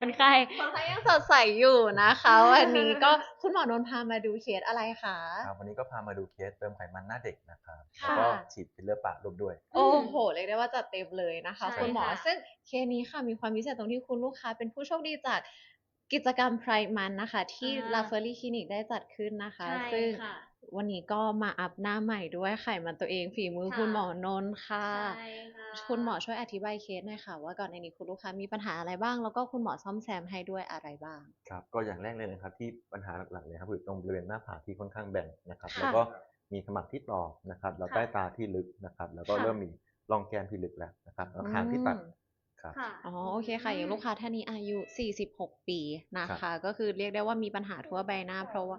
เป็นใครคนไข้ยังสดใสอยู่นะคะ วันนี้ก็คุณหมอนนท์พามาดูเคสอะไรคะครับวันนี้ก็พามาดูเคสเติมไขมันหน้าเด็กนะครับค่ะแล้วก็ฉีดฟิลเลอร์ปากรวมด้วย โอ้โหเรียกได้ว่าจัดเต็มเลยนะคะใช่คุณหมอค่ะซึ่งเคสนี้ค่ะมีความพิเศษตรงที่คุณลูกค้าเป็นผู้โชคดีจากกิจกรรมไพร์มันนะคะ ที่อ่าลาเฟอรี่คลินิกได้จัดขึ้นนะคะใช่ซึ่งค่ะ วันนี้ก็มาอัพหน้าใหม่ด้วยไขมันตัวเองฝีมือค่ะ คุณหมอนนท์ค่ะ ใช่ค่ะคุณหมอช่วยอธิบายเคสหน่อยค่ะ ว่าก่อนในนี้คุณลูกค้ามีปัญหาอะไรบ้าง แล้วก็คุณหมอซ่อมแซมให้ด้วยอะไรบ้าง ครับก็อย่างแรกเลยนะครับที่ปัญหาหลักๆเลยครับคือตรงบริเวณหน้าผากที่ค่อนข้างแบนนะครับค่ะแล้วก็มีขมับที่ตอกนะครับแล้วค่ะใต้ตาที่ลึกนะครับแล้วก็ค่ะ เริ่มมีร่องแก้มที่ลึกแล้วนะครับแล้วคางที่ตัดอืมครับ ค่ะ อ๋อโอเคค่ะ อย่างลูกค้าท่านนี้อายุ 46 ปีนะครัคะ บ ก็คือเรียกได้ว่ามีปัญหาทั่วใบหน้า เพราะว่า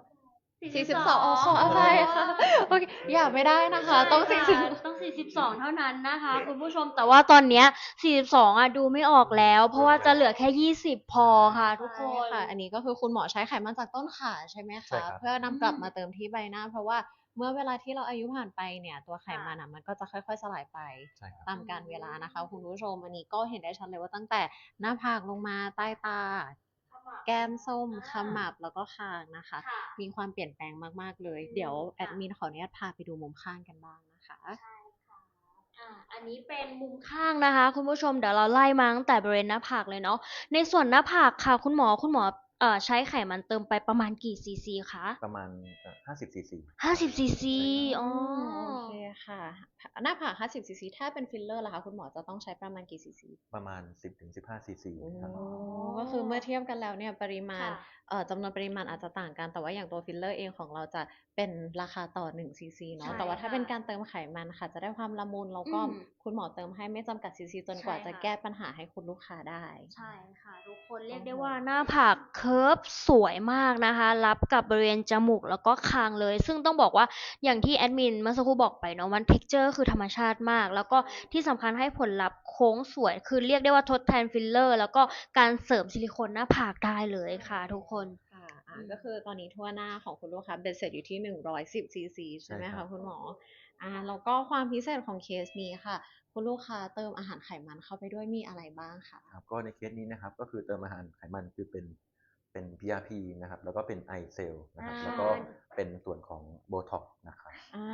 42 42อ๋อขออภัยค่ะโอเคอย่าไม่ได้นะคะ ต้องใช่40ค่ะต้อง42เท่านั้นนะคะ คุณผู้ชมแต่ว่าตอนเนี้ย42อะดูไม่ออกแล้ว เพราะว่าจะเหลือแค่20พอค่ะ ทุกคใช่นค่ะ อันนี้ก็คือคุณหมอใช้ไขมันจากต้นขาใช่ไหมใช่คะครับเพื่อนำกลับอืมมาเติมที่ใบหน้า เพราะว่าเมื่อเวลาที่เราอายุผ่านไปเนี่ย ตัวไขมันอะมันก็จะค่อยๆสลายไปใช่ครับตามการเวลานะคะ คุณผู้ชมอันนี้ก็เห็นได้ชัดเลยว่าตั้งแต่หน้าผากลงมาใต้ตา แก้มส้มขมับแล้วก็คางนะคะค่ะมีความเปลี่ยนแปลงมากๆเลย เดี๋ยวแอดมินขออนุญาตพาไปดูมุมข้างกันบ้างนะคะอ่าอันนี้เป็นมุมข้างนะคะ คุณผู้ชมเดี๋ยวเราไล่มาตั้งแต่บริเวณหน้าผากเลยเนาะในส่วนหน้าผากค่ะ คุณหมอคุณหมอ เอ่อใช้ไขมันเติมไปประมาณกี่ซีซีคะประมาณห้าสิบซีซีห้าสิบซีซีอ๋อโอเคค่ะ หน้าผาก50ซีซีถ้าเป็นฟิลเลอร์ล่ะคะคุณหมอจะต้องใช้ประมาณกี่ซีซี ประมาณสิบถึงสิบห้าซีซีครับโอ้ก็คือเมื่อเทียบกันแล้วเนี่ยปริมาณค่ะเอ่อจำนวนปริมาณอาจจะต่างกัน แต่ว่าอย่างตัวฟิลเลอร์เองของเราจะเป็นราคาต่อ1ซีซีเนาะ ใช่แต่ว่าถ้าค่ะเป็นการเติมไขมันค่ะ จะได้ความละมุนแล้วก็อืมคุณหมอเติมให้ไม่จำกัดซีซีจนกว่าใช่จะค่ะ แก้ปัญหาให้คุณลูกค้าได้ ใช่ค่ะ ทุกคนเรียกโอ้ได้โหว่าหน้าผากเคิร์ฟสวยมากนะคะ รับกับบริเวณจมูกแล้วก็คางเลย ซึ่งต้องบอกว่าอย่างที่แอดมินเมื่อสักครู่บอกไปเนาะมันเท็กเจอร์คือธรรมชาติมาก แล้วก็ที่สำคัญให้ผลลัพธ์โค้งสวย คือเรียกได้ว่าทดแทนฟิลเลอร์ แล้วก็การเสริมซิลิโคนหน้าผากได้เลยค่ะ ทุกคนค่ะอ่าอืมก็คือตอนนี้ทั่วหน้าของคุณลูกค้าเบ็ดเสร็จอยู่ที่หนึ่งร้อยสิบซีซีใช่ไหมใช่ครัคะบ คุณหมออ่าแล้วก็ความพิเศษของเคสนี้ค่ะ คุณลูกค้าเติมอาหารไขมันเข้าไปด้วยมีอะไรบ้างคะครับก็ในเคสนี้นะครับก็คือเติมอาหารไขมันคือเป็นเป็น PRP นะครับแล้วก็เป็นไอเซลนะครับอ่าแล้วก็เป็นส่วนของโบท็อกนะครับอ่า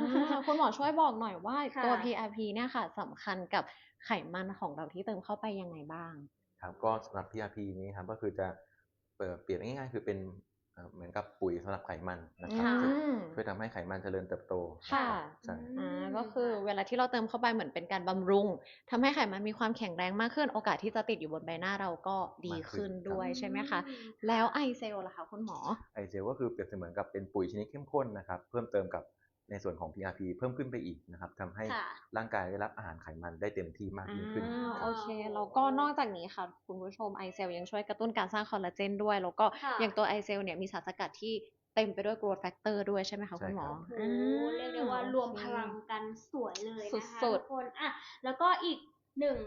คุณหมอช่วยบอกหน่อยว่าค่ะ ตัว PRP เนี่ยค่ะสำคัญกับไขมันของเราที่เติมเข้าไปยังไงบ้าง ครับก็สำหรับ PRP นี้ครับก็คือจะ เอ่อเปรียบง่ายๆ คือเป็นเอ่อเหมือนกับปุ๋ยสำหรับไขมันนะครับอืช่วยมช่วยทำให้ไขมันเจริญเติบโตค่ะนะครับใช่อ่าก็คือเวลาที่เราเติมเข้าไปเหมือนเป็นการบำรุงทำให้ไขมันมีความแข็งแรงมากขึ้น โอกาสที่จะติดอยู่บนใบหน้าเราก็ดีขึ้นด้วยใช่ไหมคะ แล้วไอเซลล่ะคะคุณหมอไอเจลก็คือเปรียบเสมือนกับเป็นปุ๋ยชนิดเข้มข้นนะครับ เพิ่มเติมกับ ในส่วนของ PRP เพิ่มขึ้นไปอีกนะครับทำให้ค่ะร่างกายได้รับอาหารไขมันได้เต็มที่มากยิ่งขึ้นอ่าครับโอเคแล้วก็นอกจากนี้ค่ะ คุณผู้ชมไอเซลยังช่วยกระตุ้นการสร้างคอลลาเจนด้วย แล้วก็ค่ะอย่างตัวไอเซลเนี่ยมีสารสกัดที่เต็มไปด้วยกรดแฟกเตอร์ด้วยใช่ไหมคะคุณหมอใช่ครับโอ้โหเรียกได้ว่ารวมพลังโอเคกันสวยเลยนะคะสุดๆทุกคนอะแล้วก็อีกหนึ่ง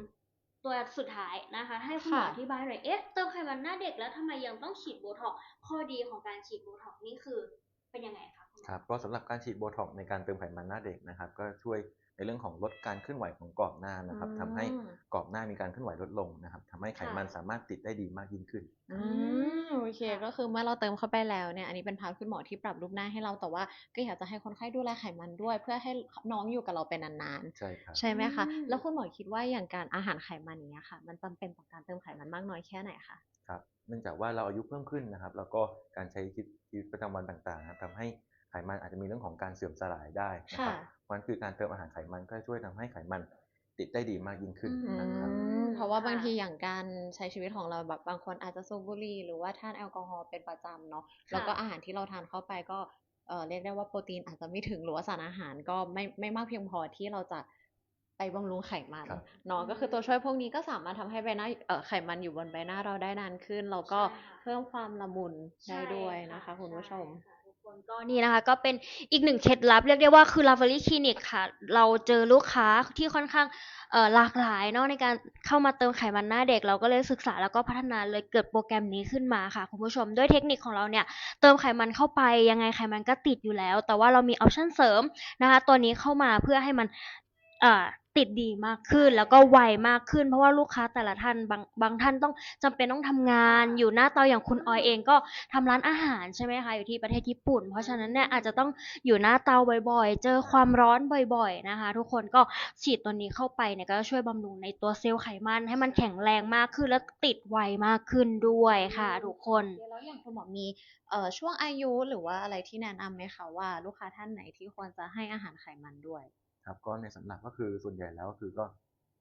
ตัวสุดท้ายนะคะ ให้คุณหมอค่ะอธิบายหน่อยเอ๊ะเติมไขมันหน้าเด็กแล้วทำไมยังต้องฉีดโบท็อกซ์ข้อดีของการฉีดโบท็อกซ์นี่คือเป็นยังไงคะ คุณหมอครับก็สำหรับการฉีดโบท็อกซ์ในการเติมไขมันหน้าเด็กนะครับ ก็ช่วยในเรื่องของลดการเคลื่อนไหวของกรอบหน้านะครับอืมทำให้กรอบหน้ามีการเคลื่อนไหวลดลงนะครับทำให้ไขมันสามารถติดได้ดีมากยิ่งขึ้นอืมโอเค ก็คือเมื่อเราเติมเข้าไปแล้วเนี่ยอันนี้เป็นพาร์ทคุณหมอที่ปรับรูปหน้าให้เราแต่ว่าก็อยากจะให้คนไข้ดูแลไขมันด้วย เพื่อให้น้องอยู่กับเราเป็นนานใช่ครับๆใช่ไหมคะอืมแล้วคุณหมอคิดว่าอย่างการอาหารไขมันอย่างเนี้ยค่ะ มันจำเป็นต่อการเติมไขมันมากน้อยแค่ไหนคะครับเนื่องจากว่าเราอายุเพิ่มขึ้นนะครับ แล้วก็การใช้ชีวิตชีวิตประจำวันต่างๆนะครับทำให้ ไขมันอาจจะมีเรื่องของการเสื่อมสลายได้นะครับค่ะเพราะฉะนั้นคือการเติมอาหารไขมันก็จะช่วยทำให้ไขมันติดได้ดีมากยิ่งขึ้นอืมนะครับอืมเพราะว่าค่ะบางทีอย่างการใช้ชีวิตของเราแบบบางคนอาจจะสูบบุหรี่หรือว่าทานแอลกอฮอล์เป็นประจำเนาะแล้วก็อาหารที่เราทานเข้าไปก็เอ่อเรียกได้ว่าโปรตีนอาจจะไม่ถึงหรือว่าสารอาหารก็ไม่ไม่มากเพียงพอที่เราจะไปบำรุงไขมันครับเนาะก็คือตัวช่วยพวกนี้ก็สามารถทำให้ใบหน้าเอ่อไขมันอยู่บนใบหน้าเราได้นานขึ้นแล้วก็ใช่ค่ะเพิ่มความละมุนได้ด้วยนะคะใช่คุณผู้ชมใช่ คนก็นี่นะคะ ก็เป็นอีกหนึ่งเคล็ดลับ เรียกได้ว่าคือลา v า r ี c คลินิกค่ะ เราเจอลูกค้าที่ค่อนข้างหลากหลายเนาะในการเข้ามาเติมไขมันหน้าเด็ก เราก็เลยศึกษาแล้วก็พัฒนาเลยเกิดโปรแกรมนี้ขึ้นมาค่ะคุณผู้ชมด้วยเทคนิคของเราเนี่ยเติมไขมันเข้าไปยังไงไขมันก็ติดอยู่แล้ว แต่ว่าเรามีออปชั่นเสริมนะคะ ตัวนี้เข้ามาเพื่อให้มันอ่อ ติดดีมากขึ้นแล้วก็ไวมากขึ้น เพราะว่าลูกค้าแต่ละท่านบางบางท่านต้องจำเป็นต้องทำงานอยู่หน้าเตาอย่างคุณออยเองก็ทำร้านอาหารใช่ไหมคะอยู่ที่ประเทศญี่ปุ่น เพราะฉะนั้นเนี่ยอาจจะต้องอยู่หน้าเตาบ่อยๆ เจอความร้อนบ่อยๆนะคะ ทุกคนก็ฉีดตัวนี้เข้าไปเนี่ยก็จะช่วยบำรุงในตัวเซลล์ไขมัน ให้มันแข็งแรงมากขึ้นและติดไวมากขึ้นด้วยค่ะ ทุกคนแล้วอย่างคุณหมอมีเอ่อช่วงอายุหรือว่าอะไรที่แนะนำไหมคะว่าลูกค้าท่านไหนที่ควรจะให้อาหารไขมันด้วย ครับก็ในสำหรับก็คือส่วนใหญ่แล้วก็คือก็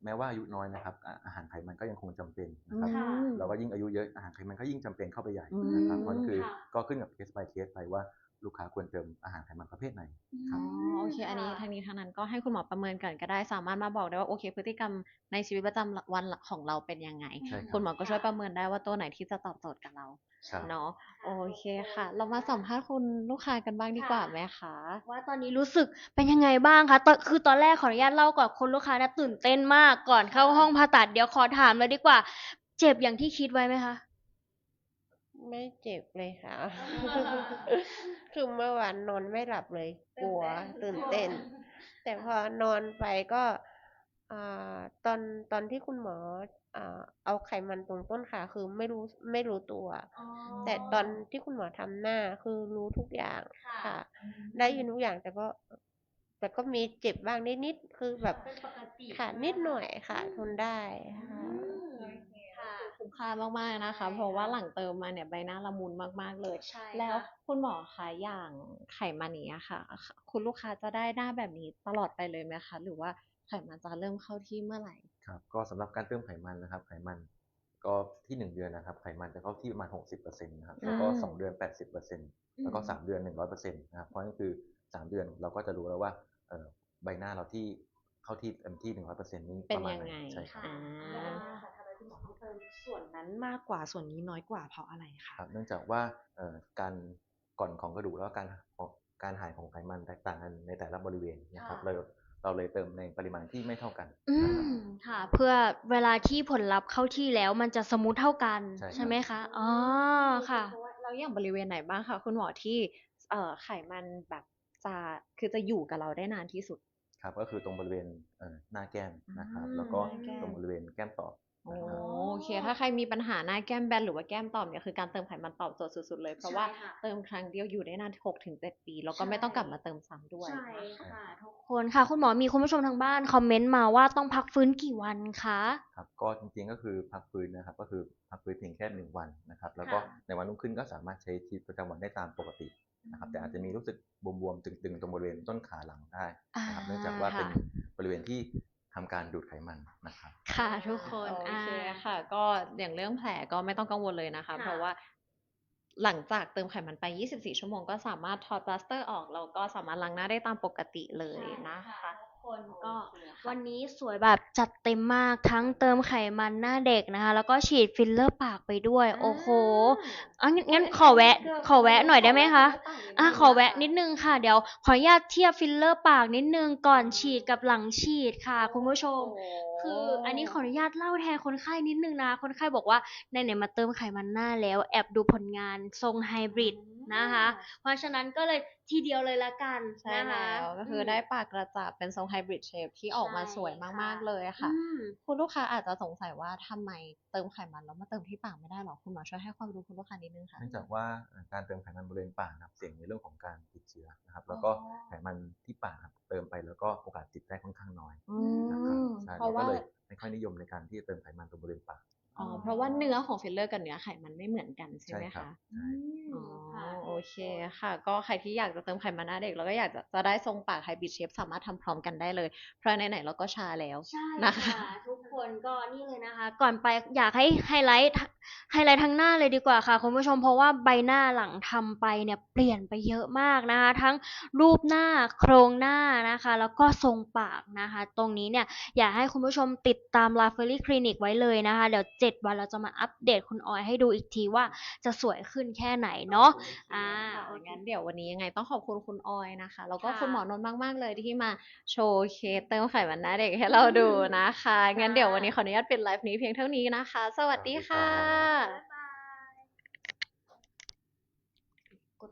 แม้ว่าอายุน้อยนะครับอ่าอาหารไขมันก็ยังคงจำเป็นนะครับค่ะเราก็ยิ่งอายุเยอะอาหารไขมันก็ยิ่งจำเป็นเข้าไปใหญ่อืมนะครับเพราะฉะนั้นคือค่ะก็ขึ้นกับเคส by เคสไปว่า ลูกค้าควรเติมอาหารไขมันประเภทไหนครัอ๋บอโอเค อันนี้ค่ะ ทางนี้ทางนั้นก็ให้คุณหมอประเมินก่อนก็ได้ สามารถมาบอกได้ว่าโอเค พฤติกรรมในชีวิตประจำวันของเราเป็นยังไง ใช่ครับ คุณหมอก็ช่วยประเมินได้ว่าตัวไหนที่จะตอบโจทย์กับเราครับเนาะโอเคค่ะ เรามาสัมภาษณ์คุณลูกค้ากันบ้างดีกว่าไหมคะว่าตอนนี้รู้สึกเป็นยังไงบ้างคะตอนคือตอนแรกขออนุญาตเล่าก่อนคนลูกค้าเนี่ยตื่นเต้นมากก่อนเข้าห้องผ่าตัดเดี๋ยวขอถามเลยดีกว่า เจ็บอย่างที่คิดไว้ไหมคะ ไม่เจ็บเลยค่ะ คือเมื่อวานนอนไม่หลับเลย กลัวตื่นเต้น แต่พอนอนไปก็อ่าตอนตอนที่คุณหมออ่าเอาไขมันตรงต้นขาคือไม่รู้ไม่รู้ตัว แต่ตอนที่คุณหมอทำหน้าคือรู้ทุกอย่างค่ะค่ะ ได้ยินทุกอย่างแต่ก็ แต่ก็มีเจ็บบ้างนิดๆคือแบบเป็นปกติค่ะนิดหน่อยค่ะ ทนได้ค่ะ ค่ะคุ้มค่ามากๆนะคะ เพราะว่าหลังเติมมาเนี่ยใบหน้าละมุนมากๆเลย ใช่แล้วค่ะคุณหมอคะอย่างไขมันนี้อะค่ะ คุณลูกค้าจะได้หน้าแบบนี้ตลอดไปเลยไหมคะ หรือว่าไขมันจะเริ่มเข้าที่เมื่อไหร่ ครับก็สำหรับการเติมไขมันนะครับ ไขมันก็ที่หนึ่งเดือนนะครับ ไขมันจะเข้าที่ประมาณหกสิบเปอร์เซ็นต์นะครับแล้วก็อืมสองเดือนแปดสิบเปอร์เซ็นต์แล้วก็สามเดือนหนึ่งร้อยเปอร์เซ็นต์นะครับเพราะนั่นคือสามเดือนเราก็จะรู้แล้วว่าเอ่อใบหน้าเราที่เข้าที่เต็มที่หนึ่งร้อยเปอร์เซ็นต์นี้เป็ปนระมาณยังไหนไงใช่ครับ อ่าทำไม คุณหมอต้องเติมส่วนนั้นมากกว่าส่วนนี้น้อยกว่าเพราะอะไรคะครับเนื่องจากว่าเอ่อการก่อนของกระดูกแล้วก็การของการหายของไขมันแตกต่างกันในแต่ละบริเวณนะครับค่ะเราเราเลยเติมในปริมาณที่ไม่เท่ากัน อืนะครับมค่ะ เพื่อเวลาที่ผลลัพธ์เข้าที่แล้วมันจะสมูทเท่ากันใช่ครับใช่ไหมคะอ๋อค่ะเพราะว่าเราอย่างบริเวณไหนบ้างคะคุณหมอที่เอ่อไขมันแบบจะคือจะอยู่กับเราได้นานที่สุด ครับ ก็คือตรงบริเวณเอ่อหน้าแก้มนะครับอ่าแล้วก็หน้าแก้มตรงบริเวณแก้มตอบ โอนะครับโอเค ถ้าใครมีปัญหาหน้าแก้มแบนหรือว่าแก้มตอบเนี่ยคือการเติมไขมันตอบโจทย์สุดๆเลย เพราะว่าใช่ค่ะ เติมครั้งเดียวอยู่ได้นานหกถึงเจ็ดปี แล้วก็ไม่ต้องกลับมาเติมซ้ำด้วย ใช่นะคะค่ะทุกคนค่ะ คุณหมอมีคุณผู้ชมทางบ้านคอมเมนต์มาว่าต้องพักฟื้นกี่วันคะ ครับก็จริงๆก็คือพักฟื้นนะครับก็คือพักฟื้นเพียงแค่หนึ่งวันนะครับแล้วก็ค่ะ ในวันรุ่งขึ้นก็สามารถใช้ชีวิตประจำวันได้ตามปกตินะครับแต่อาจจะมีรู้สึกบวมๆตึงๆตรงบริเวณต้นขาหลังได้นะครับอ่าเนื่องจากว่าเป็นค่ะบริเวณที่ ทำการดูดไขมันนะครับค่ะทุกคนโอเคอ่าค่ะ ก็อย่างเรื่องแผลก็ไม่ต้องกังวลเลยนะคะค่ะเพราะว่า หลังจากเติมไขมันไป 24 ชั่วโมงก็สามารถถอดปลาสเตอร์ออกแล้วก็สามารถล้างหน้าได้ตามปกติเลยนะคะทุก คนก็โอเคค่ะวันนี้สวยแบบจัดเต็มมากทั้งเติมไขมันหน้าเด็กนะคะ แล้วก็ฉีดฟิลเลอร์ปากไปด้วย โอ้โหอะงั้นงั้นขอแวะ ขอแวะหน่อยได้ไหมคะอะขอแวะนิดนึงค่ะ เดี๋ยวขออนุญาตเทียบฟิลเลอร์ปากนิดนึงก่อนฉีดกับหลังฉีดค่ะ คุณผู้ชม คืออันนี้ขออนุญาตเล่าแทนคนไข้นิดนึงนะ คนไข้บอกว่าในไหนๆมาเติมไขมันหน้าแล้วแอบดูผลงานทรงไฮบริดนะคะ เพราะฉะนั้นก็เลยทีเดียวเลยละกันใช่นะคะแล้วก็คือได้ปากกระจับเป็นทรงไฮบริดเชฟที่ออกมาใช่สวยค่ะมากๆเลยค่ะอืมคุณลูกค้าอาจจะสงสัยว่าทำไมเติมไขมันแล้วมาเติมที่ปากไม่ได้หรอ คุณหมอช่วยให้ความรู้คุณลูกค้านิดนึงค่ะ เนื่องจากว่าเอ่อการเติมไขมันบริเวณปากนะครับเสี่ยงในเรื่องของการติดเชื้อนะครับ แล้วก็อ๋อไขมันที่ปากครับเติมไปแล้วก็โอกาสติดได้ค่อนข้างน้อยอืนะครับมใช่เพราะเราก็ว่าเลยไม่ค่อยนิยมในการที่จะเติมไขมันตรงบริเวณปาก อ๋อเพราะว่าเนื้อของฟิลเลอร์กับเนื้อไขมันไม่เหมือนกันใช่ไหมครัคะใช่อ๋อค่ะโอเคค่ะ ก็ใครที่อยากจะเติมไขมันหน้าเด็ก แล้วก็อยากจะจะได้ทรงปากไฮบริดเชฟสามารถทำพร้อมกันได้เลย เพราะไหนๆเราก็ชาแล้วใช่นะคะค่ะทุกคนก็นี่เลยนะคะ ก่อนไปอยากให้ไฮไลท์ไฮไลท์ทั้งหน้าเลยดีกว่าค่ะคุณผู้ชมเพราะว่าใบหน้าหลังทำไปเนี่ยเปลี่ยนไปเยอะมากนะคะ ทั้งรูปหน้าโครงหน้านะคะ แล้วก็ทรงปากนะคะ ตรงนี้เนี่ยอยากให้คุณผู้ชมติดตาม l a f e r y Clinic ไว้เลยนะคะ เดี๋ยว 7 วันเราจะมาอัปเดตคุณออยให้ดูอีกทีว่าจะสวยขึ้นแค่ไหนเนาะอ่าค่ะโอเคงั้นเดี๋ยววันนี้ยังไงต้องขอบคุณคุณออยนะคะ แล้วก็ค่ะคุณหมอนนท์มาก ๆ เลยที่มาโชว์เคสเติมไขมันหน้าเด็กให้เราดูนะคะงั้นเดี๋ยววันนี้ขออนุญาตปิดไลฟ์นี้เพียงเท่านี้นะคะ สวัสดีค่ะสวัสดีครับกด